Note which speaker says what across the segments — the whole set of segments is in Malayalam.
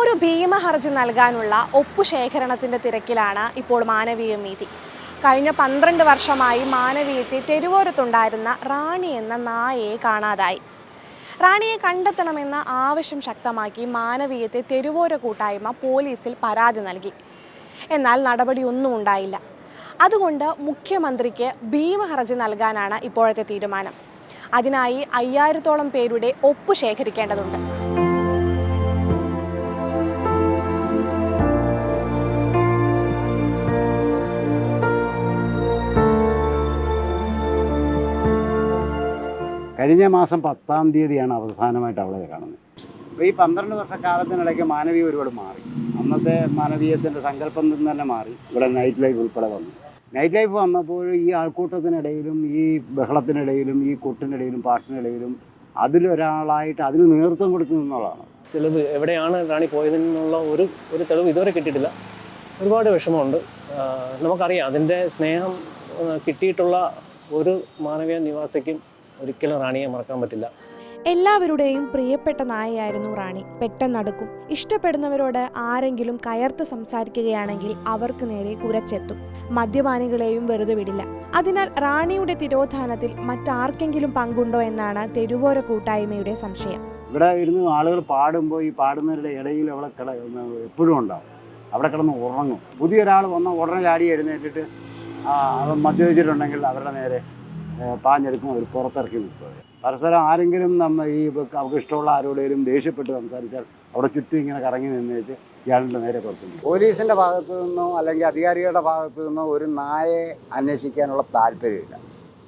Speaker 1: ഒരു ഭീമഹർജി നൽകാനുള്ള ഒപ്പുശേഖരണത്തിന്റെ തിരക്കിലാണ് ഇപ്പോൾ മാനവീയ മീതി കഴിഞ്ഞ പന്ത്രണ്ട് വർഷമായി മാനവീയത്തെ തെരുവോരത്തുണ്ടായിരുന്ന റാണി എന്ന നായയെ കാണാതായി. റാണിയെ കണ്ടെത്തണമെന്ന ആവശ്യം ശക്തമാക്കി മാനവീയത്തെ തെരുവോര കൂട്ടായ്മ പോലീസിൽ പരാതി നൽകി. എന്നാൽ നടപടിയൊന്നും ഉണ്ടായില്ല. അതുകൊണ്ട് മുഖ്യമന്ത്രിക്ക് ഭീമഹർജി നൽകാനാണ് ഇപ്പോഴത്തെ തീരുമാനം. അതിനായി അയ്യായിരത്തോളം പേരുടെ ഒപ്പ് ശേഖരിക്കേണ്ടതുണ്ട്.
Speaker 2: കഴിഞ്ഞ മാസം പത്താം തീയതിയാണ് അവസാനമായിട്ട് അവളെ കാണുന്നത്. അപ്പോൾ ഈ പന്ത്രണ്ട് വർഷക്കാലത്തിനിടയ്ക്ക് മാനവീയ ഒരുപാട് മാറി. അന്നത്തെ മാനവീയത്തിന്റെ സങ്കല്പം നിന്ന് തന്നെ മാറി. ഇവിടെ നൈറ്റ് ലൈഫ് ഉൾപ്പെടെ വന്നു. നൈറ്റ് ലൈഫ് വന്നപ്പോൾ ഈ ആൾക്കൂട്ടത്തിനിടയിലും ഈ ബഹളത്തിനിടയിലും ഈ കൊട്ടിനിടയിലും പാട്ടിനിടയിലും അതിലൊരാളായിട്ട് അതിന് നേതൃത്വം കൊടുത്തു നിന്നുള്ളതാണ്.
Speaker 3: തെളിവ് എവിടെയാണ് റാണി പോയതെന്നുള്ള ഒരു ഒരു തെളിവ് ഇതുവരെ കിട്ടിയിട്ടില്ല. ഒരുപാട് വിഷമമുണ്ട്. നമുക്കറിയാം അതിന്റെ സ്നേഹം കിട്ടിയിട്ടുള്ള ഒരു മാനവീയ നിവാസിക്കും ഒരിക്കലും റാണിയെ മറക്കാൻ പറ്റില്ല.
Speaker 1: എല്ലാവരുടെയും പ്രിയപ്പെട്ട നായയായിരുന്നു റാണി. പെട്ടെന്നടുക്കും ഇഷ്ടപ്പെടുന്നവരോട് ആരെങ്കിലും കയർത്ത് സംസാരിക്കുകയാണെങ്കിൽ അവർക്ക് നേരെ കുരച്ചെത്തും. മദ്യപാനികളെയും വെറുതെ വിടില്ല. അതിനാൽ റാണിയുടെ തിരോധാനത്തിൽ മറ്റാർക്കെങ്കിലും പങ്കുണ്ടോ എന്നാണ് തെരുവോര കൂട്ടായ്മയുടെ സംശയം.
Speaker 2: ഇവിടെ ഇരുന്ന് ആളുകൾ പാടുമ്പോൾ ഈ പാടുന്നവരുടെ ഇടയിൽ അവിടെ കിട എപ്പോഴും ഉണ്ടാവും. അവിടെ കിടന്ന് ഉറങ്ങും. പുതിയൊരാൾ വന്ന ഉടനെ ചാടി എഴുന്നേറ്റിട്ട് മദ്യപിച്ചിട്ടുണ്ടെങ്കിൽ അവരുടെ നേരെ പാഞ്ഞെടുക്കും അവർ പുറത്തിറക്കി നിൽക്കും പരസ്പരം ആരെങ്കിലും നമ്മൾ ഈ അവർക്ക് ഇഷ്ടമുള്ള ആരോടെങ്കിലും ദേഷ്യപ്പെട്ട് സംസാരിച്ചാൽ അവിടെ ചുറ്റും ഇങ്ങനെ കറങ്ങി നിന്നേച്ച് ഇയാളുടെ നേരെ കുറച്ചു പോലീസിന്റെ ഭാഗത്തു നിന്നോ അല്ലെങ്കിൽ അധികാരികളുടെ ഭാഗത്തു നിന്നോ ഒരു നായയെ അന്വേഷിക്കാനുള്ള താല്പര്യമില്ല.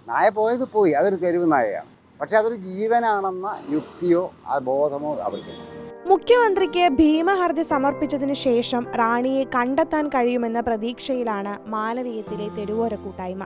Speaker 2: നായ പോയത് പോയി അതൊരു തെരുവ് നായയാണ്. പക്ഷെ അതൊരു ജീവനാണെന്ന യുക്തിയോ ആ ബോധമോ അവർക്കില്ല
Speaker 1: മുഖ്യമന്ത്രിക്ക് ഭീമഹർജി സമർപ്പിച്ചതിനു ശേഷം റാണിയെ കണ്ടെത്താൻ കഴിയുമെന്ന പ്രതീക്ഷയിലാണ് മാനവീയത്തിലെ തെരുവോര കൂട്ടായ്മ